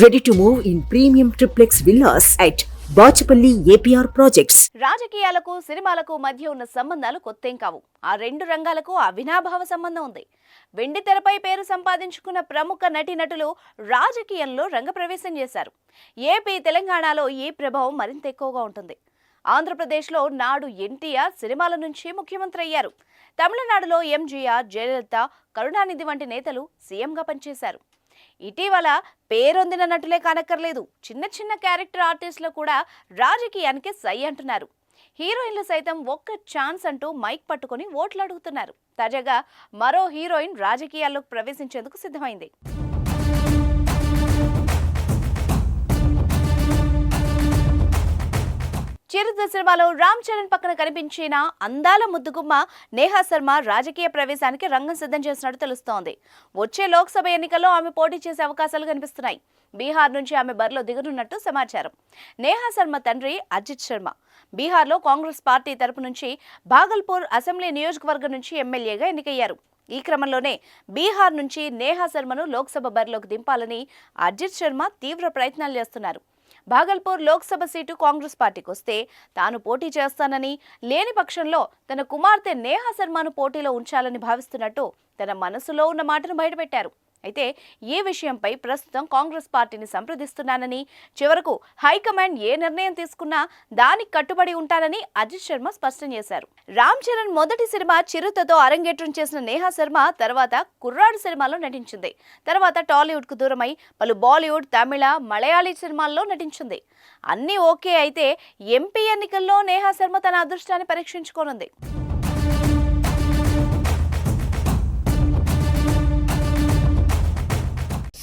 Ready to move in premium triplex villas at Bachupally APR projects రాజకీయాలకు సినిమాలకు మధ్య ఉన్న సంబంధాలు కొత్తేం కావు. ఆ రెండు రంగాలకు అవినాభావ సంబంధం ఉంది. వెండి తెరపై పేరు సంపాదించుకున్న ప్రముఖ నటీనటులు రాజకీయంలో రంగప్రవేశం చేశారు. ఏపీ తెలంగాణలో ఈ ప్రభావం మరింత ఎక్కువగా ఉంటుంది. ఆంధ్రప్రదేశ్లో నాడు ఎన్టీఆర్ సినిమాల నుంచి ముఖ్యమంత్రి అయ్యారు. తమిళనాడులో ఎంజీఆర్ జయలలిత కరుణానిధి వంటి నేతలు సీఎంగా పనిచేశారు. ఇటీవల పేరొందిన నటులే కానక్కర్లేదు. చిన్న చిన్న క్యారెక్టర్ ఆర్టిస్టులు కూడా రాజకీయానికి సై అంటున్నారు. హీరోయిన్లు సైతం ఒక్క ఛాన్స్ అంటూ మైక్ పట్టుకొని ఓట్లు అడుగుతున్నారు. తాజాగా మరో హీరోయిన్ రాజకీయాల్లోకి ప్రవేశించేందుకు సిద్ధమైంది. చిరుత సినిమాలో రామ్ చరణ్ పక్కన కనిపించిన అందాల ముద్దుగుమ్మ నేహా శర్మ రాజకీయ ప్రవేశానికి రంగం సిద్ధం చేసినట్టు తెలుస్తోంది. వచ్చే లోక్సభ ఎన్నికల్లో ఆమె పోటీ చేసే అవకాశాలు కనిపిస్తున్నాయి. బీహార్ నుంచి ఆమె బరిలో దిగనున్నట్టు సమాచారం. నేహా శర్మ తండ్రి అజిత్ శర్మ. బీహార్లో కాంగ్రెస్ పార్టీ తరపు నుంచి భాగల్పూర్ అసెంబ్లీ నియోజకవర్గం నుంచి ఎమ్మెల్యేగా ఎన్నికయ్యారు. ఈ క్రమంలోనే బీహార్ నుంచి నేహా శర్మను లోక్సభ బరిలోకి దింపాలని అజిత్ శర్మ తీవ్ర ప్రయత్నాలు చేస్తున్నారు. భాగల్పూర్ లోక్సభ సీటు కాంగ్రెస్ పార్టీకి వస్తే తాను పోటీ చేస్తానని లేని పక్షంలో తన కుమార్తె నేహా శర్మను పోటీలో ఉంచాలని భావిస్తున్నట్టు తన మనసులో ఉన్న మాటను బయటపెట్టారు. అయితే ఈ విషయంపై ప్రస్తుతం కాంగ్రెస్ పార్టీని సంప్రదిస్తున్నానని చివరకు హైకమాండ్ ఏ నిర్ణయం తీసుకున్నా దానికి కట్టుబడి ఉంటానని అజిత్ శర్మ స్పష్టం చేశారు. రామ్ చరణ్ మొదటి సినిమా చిరుతతో అరంగేట్రం చేసిన నేహా శర్మ తర్వాత కుర్రాడు సినిమాలో నటించింది. తర్వాత టాలీవుడ్కు దూరమై పలు బాలీవుడ్ తమిళ మలయాళీ సినిమాల్లో నటించింది. అన్నీ ఓకే అయితే ఎంపీ ఎన్నికల్లో నేహా శర్మ తన అదృష్టాన్ని పరీక్షించుకోనుంది.